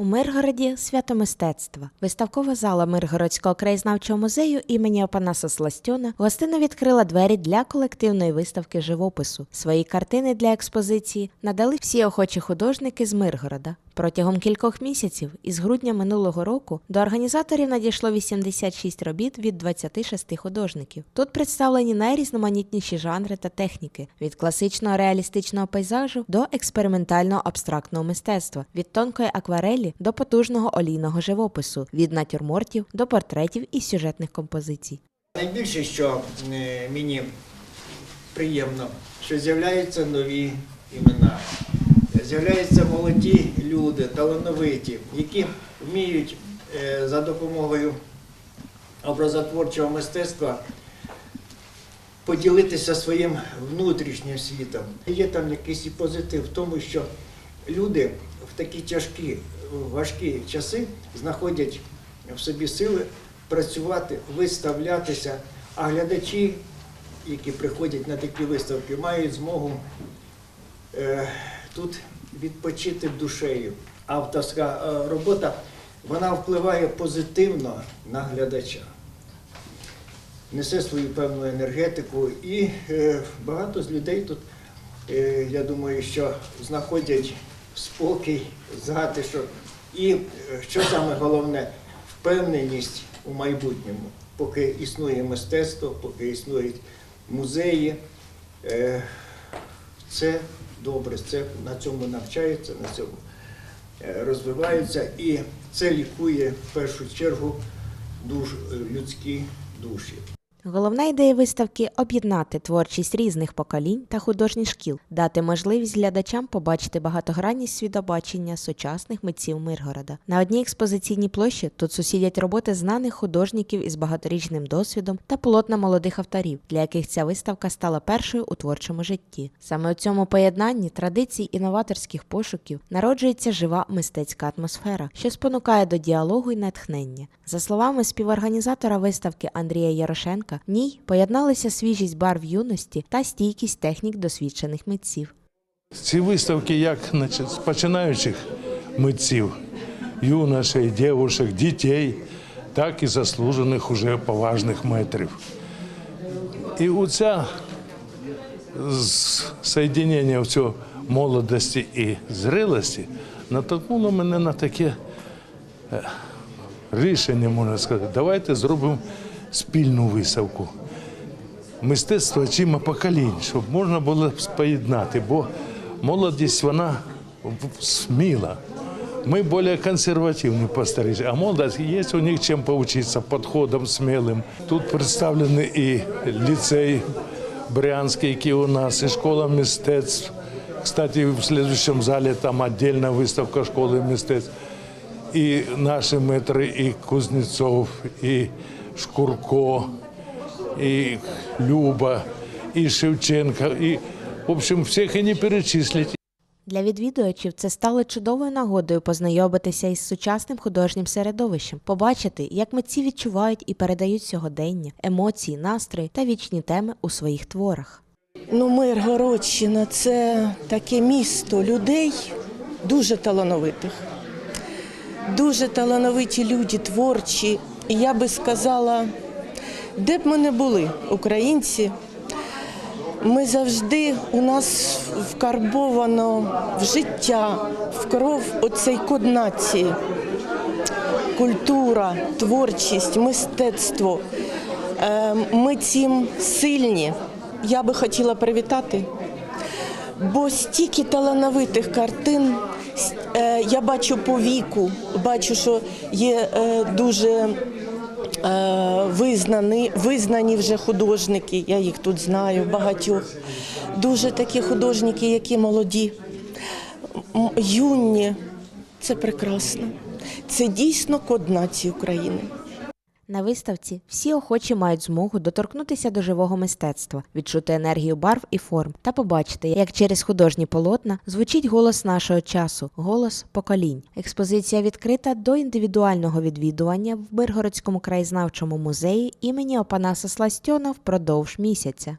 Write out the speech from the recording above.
У Миргороді свято мистецтва. Виставкова зала Миргородського краєзнавчого музею імені Опанаса Сластьона гостина відкрила двері для колективної виставки живопису. Свої картини для експозиції надали всі охочі художники з Миргорода. Протягом кількох місяців, із грудня минулого року, до організаторів надійшло 86 робіт від 26 художників. Тут представлені найрізноманітніші жанри та техніки від класичного реалістичного пейзажу до експериментального абстрактного мистецтва, від тонкої акварелі до потужного олійного живопису, від натюрмортів до портретів і сюжетних композицій. Найбільше, що мені приємно, що з'являються нові імена, з'являються молоді люди, талановиті, які вміють е, за допомогою образотворчого мистецтва поділитися своїм внутрішнім світом. Є там якийсь і позитив в тому, що люди в такі тяжкі, важкі часи знаходять в собі сили працювати, виставлятися, а глядачі, які приходять на такі виставки, мають змогу е, тут відпочити душею. Авторська е, робота вона впливає позитивно на глядача несе свою певну енергетику, і е, багато з людей тут, е, я думаю, що знаходять спокій, затишок. І що саме головне, впевненість у майбутньому, поки існує мистецтво, поки існують музеї. Це добре, це на цьому навчаються, на цьому розвивається, розвиваються, і це лікує в першу чергу душ, людські душі. Головна ідея виставки об'єднати творчість різних поколінь та художніх шкіл, дати можливість глядачам побачити багатогранність світобачення сучасних митців Миргорода. На одній експозиційній площі тут сусідять роботи знаних художників із багаторічним досвідом та полотна молодих авторів, для яких ця виставка стала першою у творчому житті. Саме у цьому поєднанні традицій і новаторських пошуків народжується жива мистецька атмосфера, що спонукає до діалогу і натхнення. За словами співорганізатора виставки Андрія Ярошенка, в ній поєдналися свіжість барв юності та стійкість технік досвідчених митців. Ці виставки як значить, починаючих митців, юношей, дівчат, дітей, так і заслужених уже поважних майстрів. І оця соєднення цього молодості і зрілості натолкнуло мене на таке е, рішення, можна сказати. Давайте зробимо спільну виставку мистецтво очима поколінь, щоб можна було поєднати, бо молодість вона сміла. Ми більш консервативні постаріше, а молодість є у них чим поучитися, підходом смілим. Тут представлений і ліцей Брянський, який у нас, і школа мистецтв. Кстати, в следующем залі там отдельна виставка школи мистецтв. І наші метри, і Кузнєцов, і Шкурко, і Люба, і Шевченка, і, в общем, всіх і не перечислять. Для відвідувачів це стало чудовою нагодою познайомитися із сучасним художнім середовищем, побачити, як митці відчувають і передають сьогодення, емоції, настрої та вічні теми у своїх творах. Ну, Миргородщина це таке місто людей дуже талановитих. Дуже талановиті люди, творчі. Я би сказала, де б ми не були, українці, ми завжди у нас вкарбовано в життя, в кров оцей код нації. Культура, творчість, мистецтво. Е, Ми цим сильні. Я би хотіла привітати, бо стільки талановитих картин я бачу по віку, бачу, що є е, дуже е, визнані, визнані вже художники, я їх тут знаю, багатьох. Дуже такі художники, які молоді, юні. Це прекрасно. Це дійсно код нації України. На виставці всі охочі мають змогу доторкнутися до живого мистецтва, відчути енергію барв і форм та побачити, як через художні полотна звучить голос нашого часу, голос поколінь. Експозиція відкрита до індивідуального відвідування в Миргородському краєзнавчому музеї імені Опанаса Сластьона впродовж місяця.